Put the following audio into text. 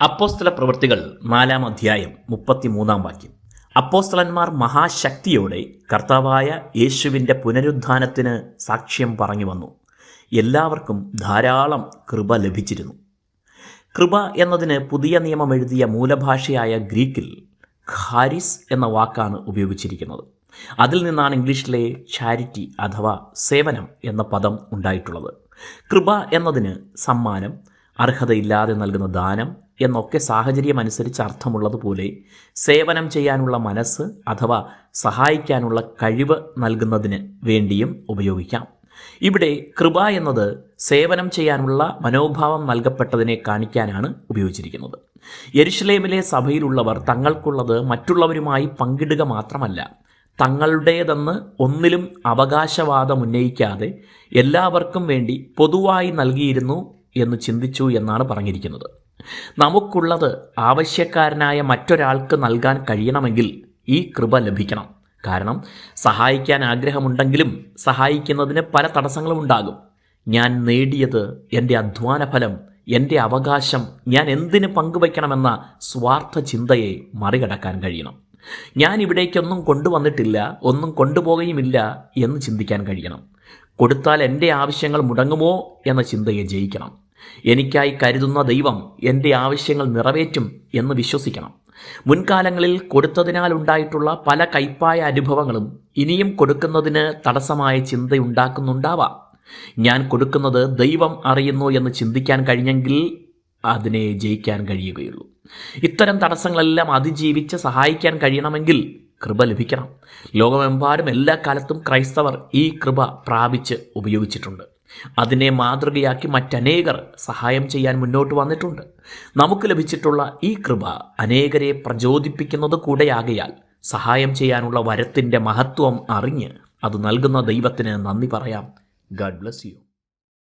അപ്പോസ്തല പ്രവൃത്തികൾ നാലാം അധ്യായം മുപ്പത്തിമൂന്നാം വാക്യം. അപ്പോസ്തലന്മാർ മഹാശക്തിയോടെ കർത്താവായ യേശുവിന്റെ പുനരുദ്ധാനത്തിന് സാക്ഷ്യം പറഞ്ഞു വന്നു. എല്ലാവർക്കും ധാരാളം കൃപ ലഭിച്ചിരുന്നു. കൃപ എന്നതിന് പുതിയ നിയമം എഴുതിയ മൂലഭാഷയായ ഗ്രീക്കിൽ ഖാരിസ് എന്ന വാക്കാണ് ഉപയോഗിച്ചിരിക്കുന്നത്. അതിൽ നിന്നാണ് ഇംഗ്ലീഷിലെ ചാരിറ്റി അഥവാ സേവനം എന്ന പദം ഉണ്ടായിട്ടുള്ളത്. കൃപ എന്നതിന് സമ്മാനം അർഹതയില്ലാതെ നൽകുന്ന ദാനം എന്നൊക്കെ സാഹചര്യമനുസരിച്ച് അർത്ഥമുള്ളതുപോലെ സേവനം ചെയ്യാനുള്ള മനസ്സ് അഥവാ സഹായിക്കാനുള്ള കഴിവ് നൽകുന്നതിന് വേണ്ടിയും ഉപയോഗിക്കാം. ഇവിടെ കൃപ എന്നത് സേവനം ചെയ്യാനുള്ള മനോഭാവം നൽകപ്പെട്ടതിനെ കാണിക്കാനാണ് ഉപയോഗിച്ചിരിക്കുന്നത്. യരുഷലേമിലെ സഭയിലുള്ളവർ തങ്ങൾക്കുള്ളത് മറ്റുള്ളവരുമായി പങ്കിടുക മാത്രമല്ല തങ്ങളുടേതെന്ന് ഒന്നിലും അവകാശവാദം ഉന്നയിക്കാതെ എല്ലാവർക്കും വേണ്ടി പൊതുവായി നൽകിയിരുന്നു എന്ന് ചിന്തിച്ചു എന്നാണ് പറഞ്ഞിരിക്കുന്നത്. നമുക്കുള്ളത് ആവശ്യക്കാരനായ മറ്റൊരാൾക്ക് നൽകാൻ കഴിയണമെങ്കിൽ ഈ കൃപ ലഭിക്കണം. കാരണം സഹായിക്കാൻ ആഗ്രഹമുണ്ടെങ്കിലും സഹായിക്കുന്നതിന് പല തടസ്സങ്ങളും ഉണ്ടാകും. ഞാൻ നേടിയത് എന്റെ അധ്വാന ഫലം എന്റെ അവകാശം ഞാൻ എന്തിന് പങ്കുവയ്ക്കണമെന്ന സ്വാർത്ഥ ചിന്തയെ മറികടക്കാൻ കഴിയണം. ഞാൻ ഇവിടേക്കൊന്നും കൊണ്ടുവന്നിട്ടില്ല ഒന്നും കൊണ്ടുപോകുകയുമില്ല എന്ന് ചിന്തിക്കാൻ കഴിയണം. കൊടുത്താൽ എന്റെ ആവശ്യങ്ങൾ മുടങ്ങുമോ എന്ന ചിന്തയെ ജയിക്കണം. എനിക്കായി കരുതുന്ന ദൈവം എന്റെ ആവശ്യങ്ങൾ നിറവേറ്റും എന്ന് വിശ്വസിക്കണം. മുൻകാലങ്ങളിൽ കൊടുത്തതിനാൽ ഉണ്ടായിട്ടുള്ള പല കയ്പായ അനുഭവങ്ങളും ഇനിയും കൊടുക്കുന്നതിന് തടസ്സമായ ചിന്തയുണ്ടാക്കുന്നുണ്ടാവാം ഞാൻ കൊടുക്കുന്നത് ദൈവം അറിയുന്നു എന്ന് ചിന്തിക്കാൻ കഴിഞ്ഞെങ്കിൽ അതിനെ ജയിക്കാൻ കഴിയുകയുള്ളൂ. ഇത്തരം തടസ്സങ്ങളെല്ലാം അതിജീവിച്ച് സഹായിക്കാൻ കഴിയണമെങ്കിൽ കൃപ ലഭിക്കണം. ലോകമെമ്പാടും എല്ലാ കാലത്തും ക്രൈസ്തവർ ഈ കൃപ പ്രാപിച്ച് ഉപയോഗിച്ചിട്ടുണ്ട്. അതിനെ മാതൃകയാക്കി മറ്റനേകർ സഹായം ചെയ്യാൻ മുന്നോട്ട് വന്നിട്ടുണ്ട്. നമുക്ക് ലഭിച്ചിട്ടുള്ള ഈ കൃപ അനേകരെ പ്രചോദിപ്പിക്കുന്നത് കൂടെയാകയാൽ സഹായം ചെയ്യാനുള്ള വരത്തിന്റെ മഹത്വം അറിഞ്ഞ് അത് നൽകുന്ന ദൈവത്തിന് നന്ദി പറയാം. Garh bless you